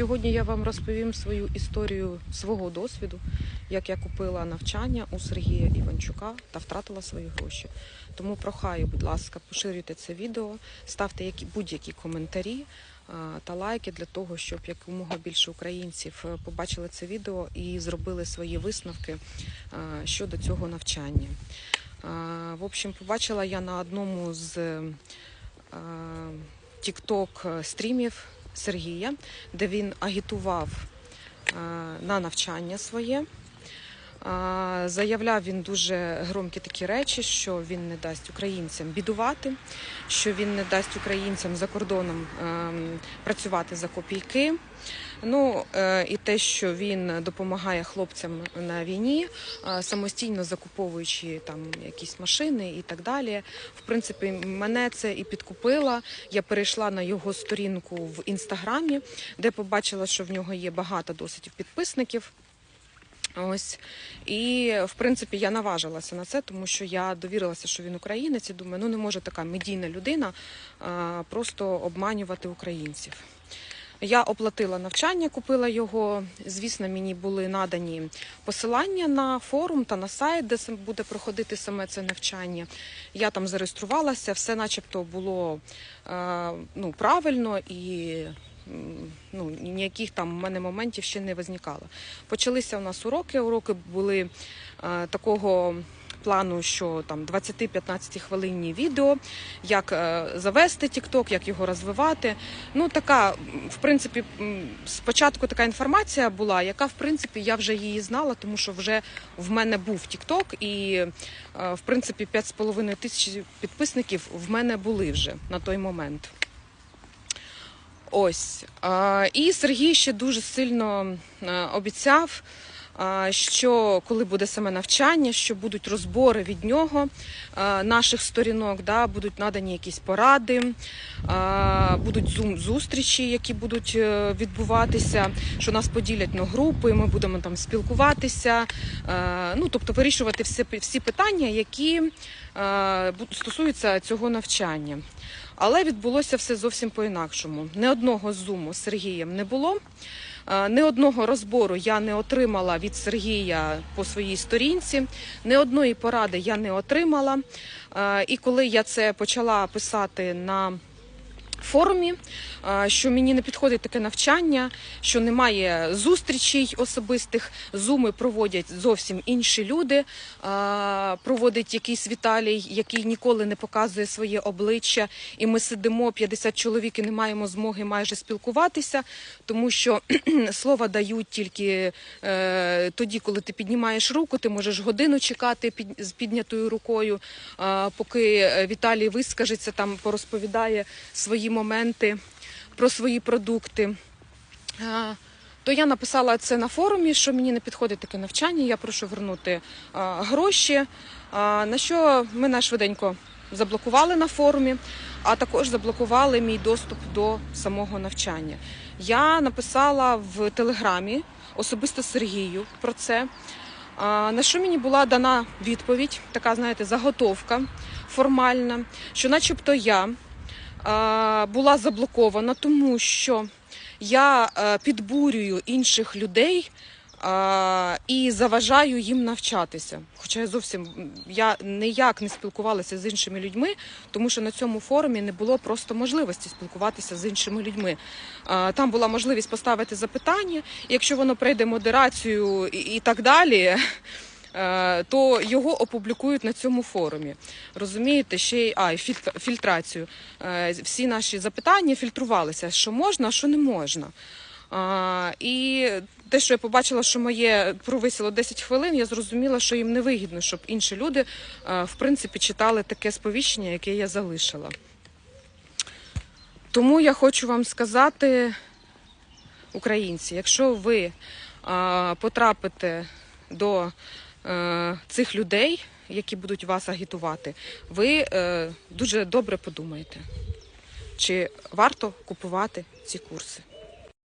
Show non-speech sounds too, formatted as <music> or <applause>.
Сьогодні я вам розповім свою історію свого досвіду, як я купила навчання у Сергія Іванчука та втратила свої гроші. Тому прохаю, будь ласка, поширюйте це відео, ставте будь-які коментарі та лайки для того, щоб якомога більше українців е, побачили це відео і зробили свої висновки щодо цього навчання. В общем, побачила я на одному з тікток стрімів Сергія, де він агітував е, на навчання своє. Заявляв він дуже громкі такі речі, що він не дасть українцям бідувати, що він не дасть українцям за кордоном ем, працювати за копійки. Ну е, і те, що він допомагає хлопцям на війні, е, самостійно закуповуючи там якісь машини і так далі. В принципі, мене це і підкупило. Я перейшла на його сторінку в інстаграмі, де побачила, що в нього є багато досить підписників. Ось і в принципі я наважилася на це, тому що я довірилася, що він українець. і Думаю, ну не може така медійна людина а, просто обманювати українців. Я оплатила навчання, купила його. Звісно, мені були надані посилання на форум та на сайт, де буде проходити саме це навчання. Я там зареєструвалася, все начебто було ну, правильно і ніяких там в мене моментів ще не визникало. Почалися у нас уроки. Уроки були е, такого. Плану, що там 20-15 хвилинні відео, як е, завести TikTok, як його розвивати. Ну така, в принципі, спочатку така інформація була, яка в принципі я вже її знала, тому що вже в мене був TikTok і е, в принципі 5,5 тисяч підписників в мене були вже на той момент. Ось. І Сергій ще дуже сильно е, обіцяв, що коли буде саме навчання, що будуть розбори від нього наших сторінок, да, будуть надані якісь поради, будуть зум-зустрічі, які будуть е, відбуватися, що нас поділять на групи, ми будемо там спілкуватися, ну тобто вирішувати всі, всі питання, які стосуються цього навчання. Але відбулося все зовсім по-інакшому. Не одного зуму з Сергієм не було. Е, Не одного розбору я не отримала від Сергія по своїй сторінці, не одної поради я не отримала. Е, І коли я це почала писати на форумі, е, що мені не підходить таке навчання, що немає зустрічей особистих. Зуми проводять зовсім інші люди. Е, Проводить якийсь Віталій, який ніколи не показує своє обличчя, і ми сидимо 50 чоловік і не маємо змоги майже спілкуватися, тому що <clears throat> слова дають тільки е, тоді, коли ти піднімаєш руку, ти можеш годину чекати з піднятою рукою, поки Віталій вискажеться, там порозповідає свої моменти про свої продукти. То я написала це на форумі, що мені не підходить таке навчання. Я прошу вернути гроші. На що мене швиденько заблокували на форумі, а також заблокували мій доступ до самого навчання. Я написала в телеграмі особисто Сергію про це. На що мені була дана відповідь, така, знаєте, заготовка формальна, що начебто я була заблокована, тому що я е, підбурюю інших людей і заважаю їм навчатися. Хоча я зовсім я ніяк не спілкувалася з іншими людьми, тому що на цьому форумі не було просто можливості спілкуватися з іншими людьми. Там була можливість поставити запитання, і якщо воно пройде модерацію і так далі. Е, То його опублікують на цьому форумі. Розумієте, ще й а, фільтрацію. Е, Всі наші запитання фільтрувалися, що можна, а що не можна. І те, що я побачила, що моє провисіло 10 хвилин, я зрозуміла, що їм не вигідно, щоб інші люди е, в принципі читали таке сповіщення, яке я залишила. Тому я хочу вам сказати, українці, якщо ви а, потрапите до цих людей, які будуть вас агітувати, ви е, дуже добре подумаєте, чи варто купувати ці курси.